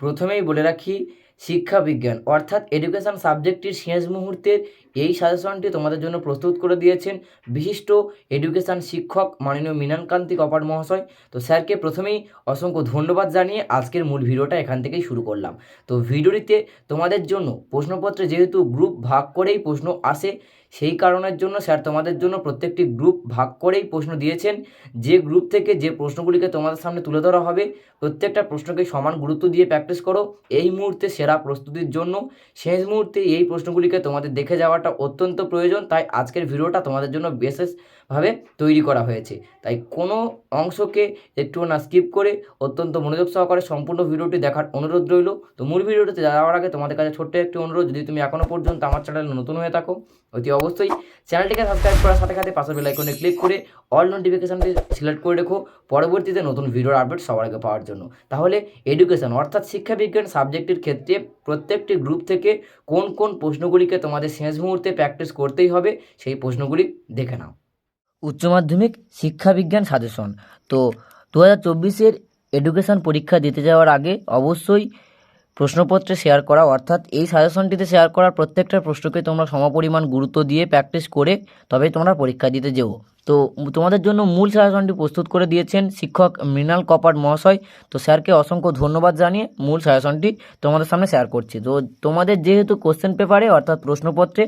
প্রথমেই বলে রাখি শিক্ষা বিজ্ঞান। অর্থাৎ এডুকেশান সাবজেক্টটির শেষ মুহূর্তের এই সাজেশনটি তোমাদের জন্য প্রস্তুত করে দিয়েছেন বিশিষ্ট এডুকেশান শিক্ষক মাননীয় মৃণালকান্তি কপাট মহাশয়। তো স্যারকে প্রথমেই অসংখ্য ধন্যবাদ জানিয়ে আজকের মূল ভিডিওটা এখান থেকেই শুরু করলাম। তো ভিডিওটিতে তোমাদের জন্য প্রশ্নপত্রে যেহেতু গ্রুপ ভাগ করেই প্রশ্ন আসে, সেই কারণের জন্য স্যার তোমাদের জন্য প্রত্যেকটি গ্রুপ ভাগ করেই প্রশ্ন দিয়েছেন। যে গ্রুপ থেকে যে প্রশ্নগুলিকে তোমাদের সামনে তুলে ধরা হবে, প্রত্যেকটা প্রশ্নকে সমান গুরুত্ব দিয়ে প্র্যাকটিস করো। এই মুহূর্তে সেরা প্রস্তুতির জন্য। শেষ মুহূর্তে এই প্রশ্নগুলিকে তোমাদের দেখে যাওয়াটা অত্যন্ত প্রয়োজন, তাই আজকের ভিডিওটা তোমাদের জন্য বিশেষভাবে তৈরি করা হয়েছে। তাই কোনো অংশকে একটু না স্কিপ করে অত্যন্ত মনোযোগ সহকারে সম্পূর্ণ ভিডিওটি দেখার অনুরোধ রইল। তো মূল ভিডিওটিতে যাওয়ার আগে তোমাদের কাছে ছোট্ট একটি অনুরোধ, যদি তুমি এখনও পর্যন্ত আমার চ্যানেলে নতুন হয়ে থাকো, অতি অবশ্যই চ্যানেলটিকে সাবস্ক্রাইব করার সাথে সাথে পাশের বেল আইকনে ক্লিক করে অল নোটিফিকেশানটি সিলেক্ট করে রেখো পরবর্তীতে নতুন ভিডিওর আপডেট সবার আগে পাওয়ার জন্য। তাহলে এডুকেশন অর্থাৎ শিক্ষা বিজ্ঞান সাবজেক্টের ক্ষেত্রে প্রত্যেকটি গ্রুপ থেকে কোন কোন প্রশ্নগুলিকে তোমাদের শেষ মুহূর্তে প্র্যাকটিস করতেই হবে, সেই প্রশ্নগুলি দেখে নাও। উচ্চ মাধ্যমিক শিক্ষাবিজ্ঞান সাজেশন তো দু হাজার চব্বিশের এডুকেশন পরীক্ষা দিতে যাওয়ার আগে অবশ্যই প্রশ্নপত্রে শেয়ার করা, অর্থাৎ এই সাজেশনটিতে শেয়ার করার প্রত্যেকটা প্রশ্নকে তোমরা সমপরিমাণ গুরুত্ব দিয়ে প্র্যাকটিস করে তবেই তোমরা পরীক্ষা দিতে যেও। তো তোমাদের জন্য মূল সাজেশনটি প্রস্তুত করে দিয়েছেন শিক্ষক মৃণাল কপাট মহাশয়। তো স্যারকে অসংখ্য ধন্যবাদ জানিয়ে মূল সাজেশনটি তোমাদের সামনে শেয়ার করছি। তো তোমাদের যেহেতু কোশ্চেন পেপারে অর্থাৎ প্রশ্নপত্রে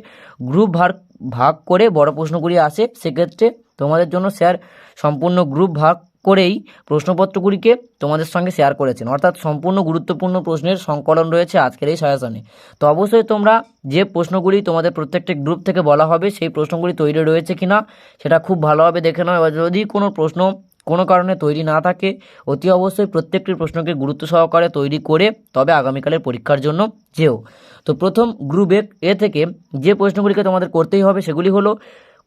গ্রুপ ভাগ ভাগ করে বড় প্রশ্নগুলি আসে, সেক্ষেত্রে তোমাদের জন্য স্যার সম্পূর্ণ গ্রুপ ভাগ করেই প্রশ্নপত্রগুলিকে তোমাদের সঙ্গে শেয়ার করেছেন। অর্থাৎ সম্পূর্ণ গুরুত্বপূর্ণ প্রশ্নের সংকলন রয়েছে আজকের এই সাজেশনে। তো অবশ্যই তোমরা যে প্রশ্নগুলি তোমাদের প্রত্যেকটি গ্রুপ থেকে বলা হবে, সেই প্রশ্নগুলি তৈরি রয়েছে কিনা, সেটা খুব ভালোভাবে দেখে নাও। যদি কোনো প্রশ্ন কোনো কারণে তৈরি না থাকে, অতি অবশ্যই প্রত্যেকটি প্রশ্নকে গুরুত্ব সহকারে তৈরি করে তবে আগামীকালের পরীক্ষার জন্য যেও। তো প্রথম গ্রুপ এ থেকে যে প্রশ্নগুলিকে তোমাদের করতেই হবে, সেগুলি হলো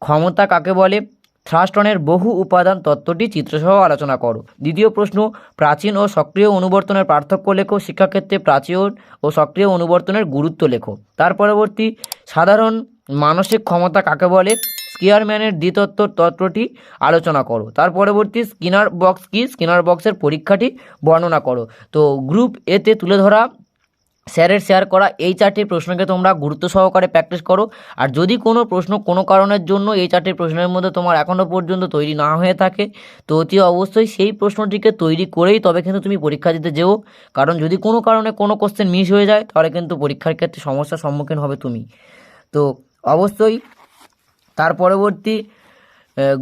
ক্ষমতা কাকে বলে থ্রাস্টনের বহু উপাদান তত্ত্বটি চিত্রসহ আলোচনা করো। দ্বিতীয় প্রশ্ন, প্রাচীন ও সক্রিয় অনুবর্তনের পার্থক্য লেখো, শিক্ষাক্ষেত্রে প্রাচীন ও সক্রিয় অনুবর্তনের গুরুত্ব লেখো। তার পরবর্তী, সাধারণ মানসিক ক্ষমতা কাকে বলে? স্কিয়ারম্যানের দ্বিতত্ত্ব তত্ত্বটি আলোচনা করো। তার পরবর্তী, স্কিনার বক্স কি? স্কিনার বক্সের পরীক্ষাটি বর্ণনা করো। তো, গ্রুপ এতে তুলে ধরা স্যারের শেয়ার করা এই চারটি প্রশ্নকে তোমরা গুরুত্ব সহকারে প্র্যাকটিস করো। আর যদি কোনো প্রশ্ন কোনো কারণের জন্য এই চারটি প্রশ্নের মধ্যে তোমার এখনও পর্যন্ত তৈরি না হয়ে থাকে, তো অতি অবশ্যই সেই প্রশ্নটিকে তৈরি করেই তবে কিন্তু তুমি পরীক্ষা দিতে যেও। কারণ যদি কোনো কারণে কোনো কোশ্চেন মিস হয়ে যায়, তাহলে কিন্তু পরীক্ষার ক্ষেত্রে সমস্যার সম্মুখীন হবে তুমি। তো অবশ্যই তার পরবর্তী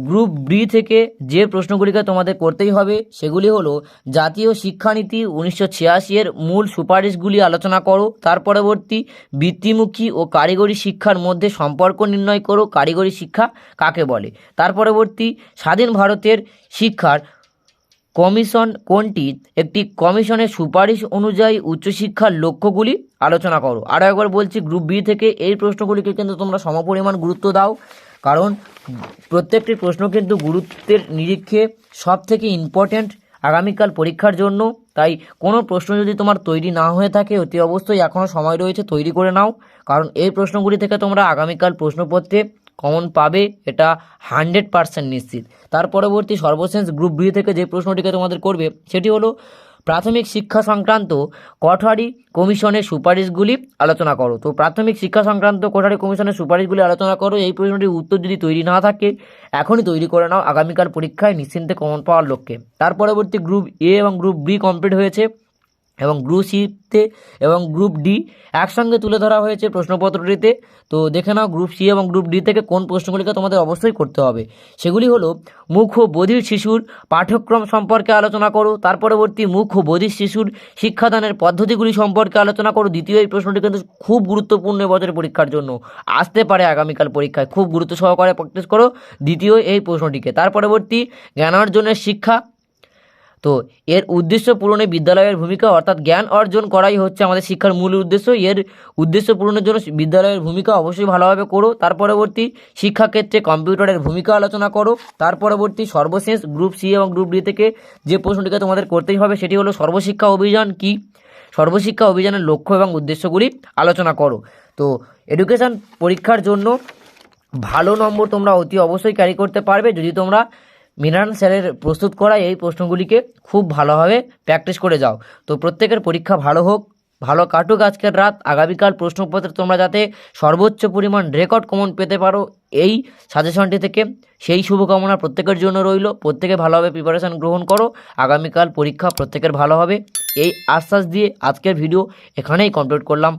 গ্রুপ বি থেকে যে প্রশ্নগুলিকে তোমাদের করতেই হবে, সেগুলি হলো, জাতীয় শিক্ষানীতি উনিশশো ছিয়াশি এর মূল সুপারিশগুলি আলোচনা করো, তার পরবর্তী বৃত্তিমুখী ও কারিগরি শিক্ষার মধ্যে সম্পর্ক নির্ণয় করো, কারিগরি শিক্ষা কাকে বলে? তার পরবর্তী, স্বাধীন ভারতের শিক্ষার কমিশন কোনটি? একটি কমিশনের সুপারিশ অনুযায়ী উচ্চশিক্ষার লক্ষ্যগুলি আলোচনা করো। আরও একবার বলছি গ্রুপ বি থেকে এই প্রশ্নগুলিকে কিন্তু তোমরা সমপরিমাণ গুরুত্ব দাও, কারণ প্রত্যেকটি প্রশ্ন কিন্তু গুরুত্বের নিরীক্ষে সব থেকে ইম্পর্ট্যান্ট আগামীকাল পরীক্ষার জন্য। তাই কোনো প্রশ্ন যদি তোমার তৈরি না হয়ে থাকে, অতি অবশ্যই এখনও সময় রয়েছে তৈরি করে নাও। কারণ এই প্রশ্নগুলি থেকে তোমরা আগামীকাল প্রশ্নপত্রে কমন পাবে, এটা হান্ড্রেড পার্সেন্ট নিশ্চিত। তার পরবর্তী সর্বশেষ গ্রুপ বি থেকে যে প্রশ্নটিকে তোমাদের করবে, সেটি হলো প্রাথমিক শিক্ষা সংক্রান্ত কঠারি কমিশনের সুপারিশগুলি আলোচনা করো। তো প্রাথমিক শিক্ষা সংক্রান্ত কোঠারি কমিশনের সুপারিশগুলি আলোচনা করো। এই প্রশ্নটির উত্তর যদি তৈরি না থাকে, এখনই তৈরি করে নাও। আগামীকাল পরীক্ষায় নিশ্চিন্তে কমন পাওয়ার লক্ষ্যে। তার পরবর্তী গ্রুপ এ এবং গ্রুপ বি কমপ্লিট হয়েছে। এবং গ্রুপ সিতে এবং গ্রুপ ডি একসঙ্গে তুলে ধরা হয়েছে প্রশ্নপত্রটিতে। তো দেখে নাও গ্রুপ সি এবং গ্রুপ ডি থেকে কোন প্রশ্নগুলিকে তোমাদের অবশ্যই করতে হবে। সেগুলি হলো মুখ ও বধির শিশুর পাঠ্যক্রম সম্পর্কে আলোচনা করো, তার পরবর্তী মুখ ও বধির শিশুর শিক্ষাদানের পদ্ধতিগুলি সম্পর্কে আলোচনা করো। দ্বিতীয় এই প্রশ্নটি কিন্তু খুব গুরুত্বপূর্ণ এবছরের পরীক্ষার জন্য। আসতে পারে আগামীকাল পরীক্ষায়। খুব গুরুত্ব সহকারে প্র্যাকটিস করো দ্বিতীয় এই প্রশ্নটিকে। তার পরবর্তী জ্ঞানার্জনের শিক্ষা তো এর উদ্দেশ্য পূরণে বিদ্যালয়ের ভূমিকা অর্থাৎ জ্ঞান অর্জন করাই হচ্ছে আমাদের শিক্ষার মূল উদ্দেশ্য। এর উদ্দেশ্য পূরণের জন্য বিদ্যালয়ের ভূমিকা অবশ্যই ভালোভাবে করো। তার পরবর্তী শিক্ষাক্ষেত্রে কম্পিউটারের ভূমিকা আলোচনা করো। তার পরবর্তী সর্বশেষ গ্রুপ সি এবং গ্রুপ ডি থেকে যে প্রশ্নটিকে তোমাদের করতেই হবে সেটি হলো সর্বশিক্ষা অভিযান কি? সর্বশিক্ষা অভিযানের লক্ষ্য এবং উদ্দেশ্যগুলি আলোচনা করো। তো এডুকেশান পরীক্ষার জন্য ভালো নম্বর তোমরা অতি অবশ্যই ক্যারি করতে পারবে। যদি তোমরা মৃণাল স্যারের প্রস্তুত করা এই প্রশ্নগুলিকে খুব ভালোভাবে প্র্যাকটিস করে যাও। তো প্রত্যেকের পরীক্ষা ভালো হোক, ভালো কাটুক আজকের রাত। আগামীকাল প্রশ্নপত্রে তোমরা যাতে সর্বোচ্চ পরিমাণ রেকর্ড কমন পেতে পারো, এই সাজেশনটি থেকে সেই শুভকামনা প্রত্যেকের জন্য রইল। প্রত্যেকে ভালোভাবে প্রিপারেশান গ্রহণ করো। আগামীকাল পরীক্ষা প্রত্যেকের ভালো হবে। এই আশ্বাস দিয়ে আজকের ভিডিও এখানেই কমপ্লিট করলাম।